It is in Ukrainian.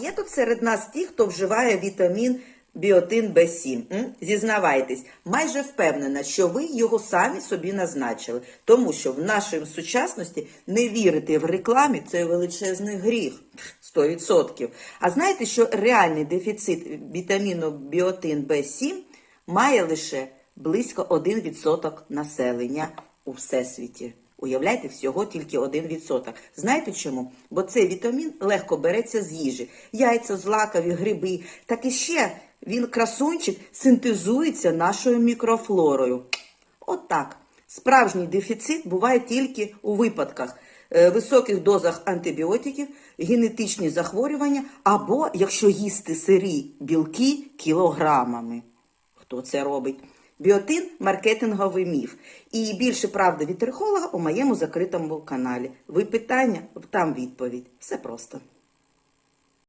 Є тут серед нас ті, хто вживає вітамін біотин Б7. М? Зізнавайтесь, майже впевнена, що ви його самі собі назначили, тому що в нашій сучасності не вірити в рекламі це величезний гріх. 100%. А знаєте, що реальний дефіцит вітаміну біотин Б7 має лише близько 1% населення у всесвіті. Уявляйте, всього тільки 1%. Знаєте чому? Бо цей вітамін легко береться з їжі. Яйця, злакові, гриби. Так і ще він, красунчик, синтезується нашою мікрофлорою. Отак. Справжній дефіцит буває тільки у випадках е, високих дозах антибіотиків, генетичні захворювання або якщо їсти сирі білки кілограмами. Хто це робить? Біотин маркетинговий міф. І більше правди від трихолога у моєму закритому каналі. Ви питання, там відповідь. Все просто.